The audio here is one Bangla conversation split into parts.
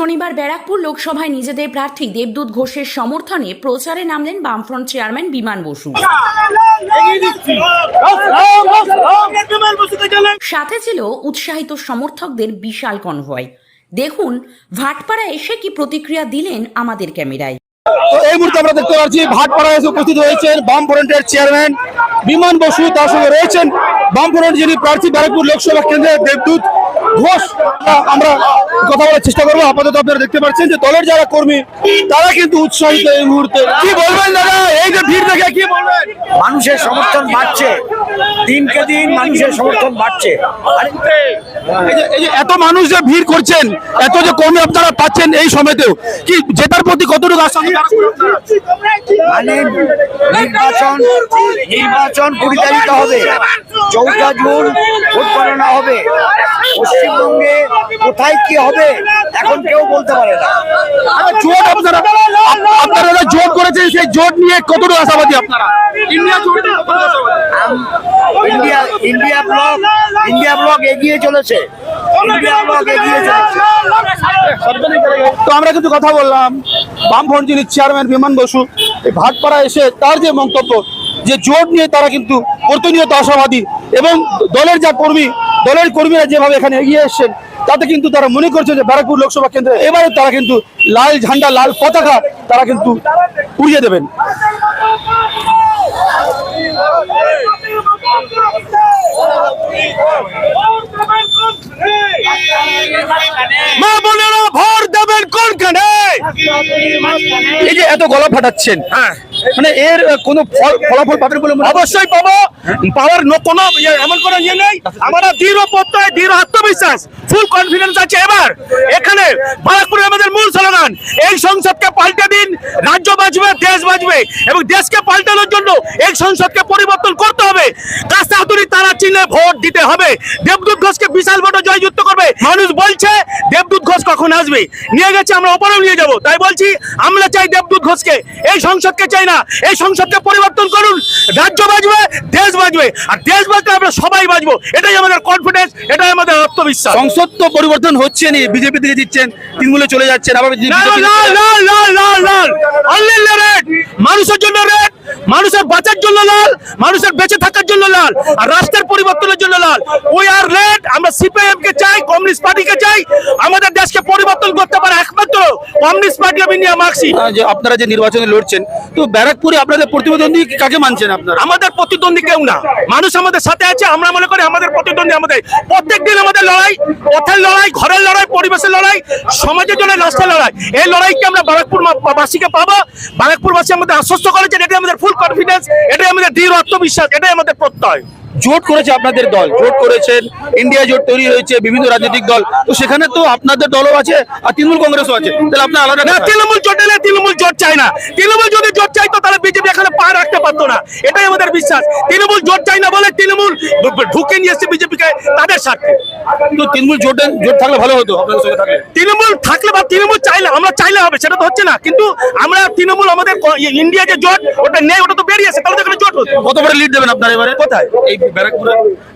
শনিবার ব্যারাকপুর লোকসভায় নিজেদের প্রার্থী দেবদূত ঘোষের সমর্থনে প্রচারে নামলেন বামফ্রন্ট চেয়ারম্যান বিমান বসু। সাথে ছিল উৎসাহিত সমর্থকদের বিশাল কনভয়। দেখুন, ভাটপাড়া এসে কি প্রতিক্রিয়া দিলেন আমাদের ক্যামেরায়। এই মুহূর্তে আমরা দেখতে পাচ্ছি, ভাটপাড়ায় এসে উপস্থিত হয়েছেন বাম ফ্রন্টের চেয়ারম্যান বিমান বসু, তার সঙ্গে রয়েছেন বাম ফ্রন্ট যিনি প্রার্থী ব্যারাকপুর লোকসভা কেন্দ্রের দেবদূত ঘোষ আমরা কথা বলার চেষ্টা করব। আপাতত আপনারা দেখতে পাচ্ছেন যে দলের যারা কর্মী তারা কিন্তু উৎসাহিত এই মুহূর্তে। কি বলবেন দাদা? এই যে ভিড় দেখে কি বলবেন? মানুষের সমর্থন বাড়ছে। দিনকে দিন মানুষের সমর্থন বাড়ছে। এই যে এত মানুষ যে ভিড় করছেন এত যে কর্মী আপনারা পাচ্ছেন এই সময়তেও কি জেতার প্রতি কতটুকু আশা মানে নির্বাচন নির্বাচন পরিচালিত হবে। চৌঠা জুন ভোট গণনা হবে। পশ্চিমবঙ্গে কোথায় কি হবে এখন কেউ বলতে পারে না। আচ্ছা, জোট আপনারা আপ- আপনারা জোট করেছেন সেই জোট নিয়ে কতটুকু আশাবাদী আপনারা? ইন্ডিয়া জোট নিয়ে কতটুকু আশাবাদী? ইন্ডিয়া ব্লক ইন্ডিয়া ব্লক এগিয়ে চলেছে। ইন্ডিয়া ব্লক এগিয়ে চলেছে। তো আমরা কিন্তু কথা বললাম, বামফ্রন্ট যিনি চেয়ারম্যান বিমান বসু, এই ভাটপাড়া এসে তার যে মন্তব্য, যে জোট নিয়ে তারা কিন্তু প্রতিনিয়ত আশাবাদী এবং দলের যা কর্মী, দলের কর্মীরা যেভাবে এখানে এগিয়ে এসছেন, তাতে কিন্তু তারা মনে করছে যে ব্যারাকপুর লোকসভা কেন্দ্রে এবারে তারা কিন্তু লাল ঝান্ডা, লাল পতাকা তারা কিন্তু উড়িয়ে দেবেন। মা বোনেরা ভোট দেবেন কোনখানে? এই যে এত গলা ফাটাচ্ছেন। হ্যাঁ। মানে এর কোনো ফল- ফলাফল পাবেন বলে অবশ্যই পাবো। পাওয়ার কোনো ইয়ে, এমন কোনো ইয়ে নেই। আমরা দৃঢ় প্রত্যয় দৃঢ় আত্মবিশ্বাস ফুল কনফিডেন্স আছে। এবার এখানে বারাকপুরে আমাদের মূল স্লোগান এই সংসদকে পাল্টে দিন রাজ্য বাঁচবে দেশ বাঁচবে এবং দেশকে পাল্টানোর জন্য এই সংসদকে পরিবর্তন করতে হবে। কাস্তা হাতুড়ি তারা চিহ্নে ভোট দিতে হবে। দেবদূত ঘোষকে বিশাল ভোটে জয়যুক্ত করবে। মানুষ বলছে আসবে। নিয়ে গেছে আমরা ওপরেও নিয়ে যাব। তাই বলছি আমরা চাই দেবদূত ঘোষকে। এই সংসদকে চাই না। এই সংসদকে পরিবর্তন করুন। রাজ্য বাঁচবে দেশ বাঁচবে আর দেশ বাঁচলে আমরা সবাই বাঁচবো এটাই আমাদের কনফিডেন্স এটাই আমাদের আত্মবিশ্বাস। সংসদ তো পরিবর্তন হচ্ছে নি বিজেপি থেকে দিচ্ছেন তৃণমূলে চলে যাচ্ছেন আবার মানুষের জন্য রেড মানুষের বাঁচার জন্য লাল। মানুষের বেঁচে থাকার জন্য লাল আর রাষ্ট্রের পরিবর্তনের জন্য লাল। উই আর রেড আমরা সিপিএম কে চাই কমিউনিস্ট পার্টিকে চাই আমাদের দেশকে পরিবর্তন করতে পারে একমাত্র communist party of India Marxist. যে আপনারা যে নির্বাচনে লড়ছেন তো ব্যারাকপুরে আপনাদের প্রতিদ্বন্দ্বী কাকে মানছেন আপনারা? আমাদের প্রতিদ্বন্দ্বী কেউ না। মানুষ আমাদের সাথে আছে আমরা মনে করি আমাদের প্রতিদ্বন্দ্বী আমাদের। প্রত্যেক দিন আমাদের লড়াই পথের লড়াই ঘরের লড়াই পরিবেশের লড়াই সমাজের জন্য রাষ্ট্রের লড়াই। এই লড়াইকে আমরা বারাকপুর মা- বাসীকে পাবো। বারাকপুরবাসী আমাদের আশ্বস্ত করেছেন এটাই আমাদের ফুল কনফিডেন্স এটাই আমাদের দৃঢ় আত্মবিশ্বাস এটাই আমাদের প্রত্যয় জোট করেছে আপনাদের দল জোট করেছেন ইন্ডিয়া জোট তৈরি হয়েছে বিভিন্ন রাজনৈতিক দল। তো সেখানে তো আপনাদের দলও আছে আর তৃণমূল কংগ্রেসও আছে। তাহলে আপনার আলাদা না তৃণমূল জোটে না তৃণমূল জোট চাই না। তৃণমূল যদি জোট চাইতো তাহলে বিজেপি এখানে পা রাখতে পারতো না। এটাই আমাদের বিশ্বাস। তৃণমূল জোট চাই না বলে তৃণমূল ঢুকে নিয়ে এসছে বিজেপিকে তাদের স্বার্থে। তো তৃণমূল জোট জোট থাকলে ভালো হতো তৃণমূল থাকলে বা তৃণমূল চাইলে আমরা চাইলে হবে সেটা তো হচ্ছে না। কিন্তু আমরা তৃণমূল আমাদের ইন্ডিয়া যে জোট ওটা নেই ওটা তো বেরিয়েছে তাহলে এখানে জোট হতো কত বড় লিড দেবেন আপনারা এবারে? কোথায়? এই ব্যারাকপুরে।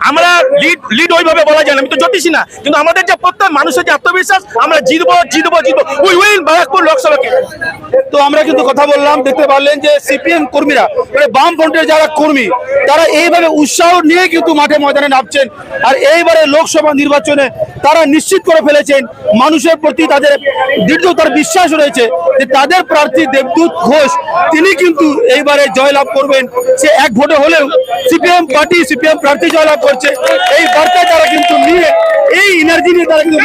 আমরা লিড লিড ওইভাবে বলা যায় না আমি তো জ্যোতিষী না। কিন্তু আমাদের যে প্রত্যয় মানুষের যে আত্মবিশ্বাস আমরা জিতবো জিতবো জিতবো। উই উইল বারাকপুর লোকসভাকে। তো আমরা কিন্তু কথা বললাম দেখতে পারলেন যে সিপিএম কর্মীরা মানে বাম ফ্রন্টের যারা কর্মী তারা এইভাবে উৎসাহ নিয়ে কিন্তু মাঠে ময়দানে নামছেন। আর এইবারে লোকসভা নির্বাচনে তারা নিশ্চিত করে ফেলেছেন মানুষের প্রতি তাদের দৃঢ়তার বিশ্বাস রয়েছে যে তাদের প্রার্থী দেবদূত ঘোষ, তিনি কিন্তু এইবারে জয়লাভ করবেন। সে এক ভোটে হলেও সিপিএম পার্টি, সিপিএম প্রার্থী জয়লাভ করছে। এই বার্তা তারা কিন্তু নিয়ে এই এনার্জি নিয়ে তারা কিন্তু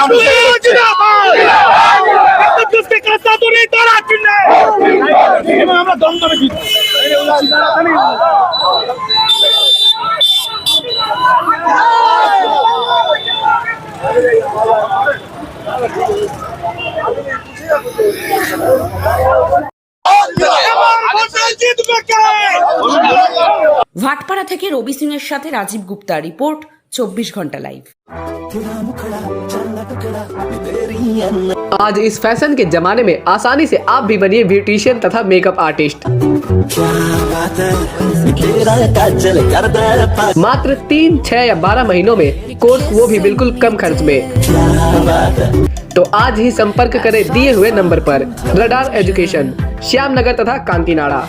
ভাটপাড়া থেকে রবি সিং এর সাথে রাজীব গুপ্তা রিপোর্ট चौबीस घंटा लाइव आज इस फ़ैशन के जमाने में आसानी से आप भी बनिए ब्यूटिशियन तथा मेकअप आर्टिस्ट मात्र तीन, छह या बारह महीनों में कोर्स वो भी बिल्कुल कम खर्च में। तो आज ही संपर्क करें दिए हुए नंबर पर रडार एजुकेशन श्याम नगर तथा कांतिनाड़ा।